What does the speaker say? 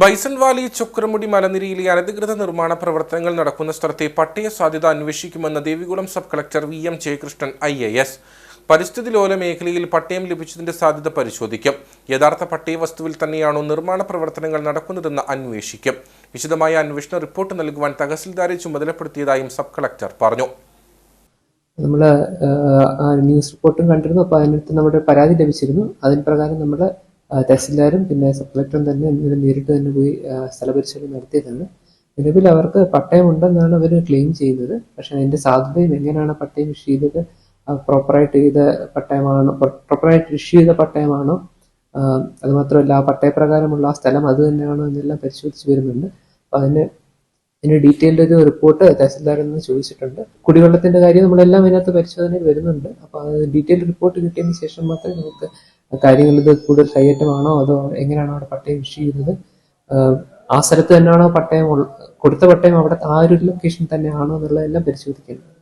Bison Valley ചുക്രമുടി മലനിരയിലെ അനധികൃത നിർമ്മാണ പ്രവർത്തനങ്ങൾ നടക്കുന്ന സ്ഥലത്തെ പട്ടയ സാധ്യത അന്വേഷിക്കുമെന്ന് Devikulam sub collector V M Jayakrishnan I A S. പരിസ്ഥിതി ലോല മേഖലയിൽ പട്ടയം ലഭിച്ചതിന്റെ സാധ്യത പരിശോധിക്കും. യഥാർത്ഥ പട്ടയ വസ്തുവിൽ തന്നെയാണോ നിർമ്മാണ പ്രവർത്തനങ്ങൾ നടക്കുന്നതെന്ന് അന്വേഷിക്കും. വിശദമായ അന്വേഷണ റിപ്പോർട്ട് നൽകുവാൻ തഹസിൽദാരെ ചുമതലപ്പെടുത്തിയതായും സബ് കളക്ടർ പറഞ്ഞു. നമ്മൾ ന്യൂസ് റിപ്പോർട്ടും കണ്ടിരുന്നു. അപ്പോൾ അതിനടുത്ത് നമ്മുടെ പരാതി ലഭിച്ചിരുന്നു. അതിന് പ്രകാരം നമ്മൾ തഹസിൽദാരും പിന്നെ സബ് കളക്ടറും തന്നെ ഇന്നലെ നേരിട്ട് തന്നെ പോയി സ്ഥലപരിശോധന നടത്തിയതാണ്. നിലവിൽ അവർക്ക് പട്ടയം ഉണ്ടെന്നാണ് അവർ ക്ലെയിം ചെയ്യുന്നത്. പക്ഷെ അതിന്റെ സാധ്യതയും എങ്ങനെയാണ് പട്ടയം ഇഷ്യൂ ചെയ്തത് പ്രോപ്പറായിട്ട് ചെയ്ത പട്ടയമാണോ പ്രോപ്പറായിട്ട് ഇഷ്യൂ ചെയ്ത പട്ടയമാണോ അതുമാത്രമല്ല ആ പട്ടയപ്രകാരമുള്ള ആ സ്ഥലം അത് തന്നെയാണോ എന്നെല്ലാം പരിശോധിച്ച് വരുന്നുണ്ട്. അപ്പോൾ അതിന് ഇതിന് ഡീറ്റെയിൽഡ് ഒരു റിപ്പോർട്ട് തഹസിൽദാരിൽ നിന്ന് ചോദിച്ചിട്ടുണ്ട്. കുടിവെള്ളത്തിന്റെ കാര്യം നമ്മളെല്ലാം ഇതിനകത്ത് പരിശോധനയിൽ വരുന്നുണ്ട്. അപ്പോൾ ഡീറ്റെയിൽഡ് റിപ്പോർട്ട് കിട്ടിയതിന് ശേഷം മാത്രമേ നമുക്ക് കാര്യങ്ങൾ ഇത് കൂടുതൽ കൈയേറ്റമാണോ അതോ എങ്ങനെയാണോ അവിടെ പട്ടയം ഇഷ്യൂ ചെയ്യുന്നത്? ആ സ്ഥലത്ത് തന്നെയാണോ പട്ടയം കൊടുത്ത പട്ടയം അവിടെ ആ ഒരു ലൊക്കേഷൻ തന്നെയാണോ എന്നുള്ളതെല്ലാം പരിശോധിക്കുന്നത്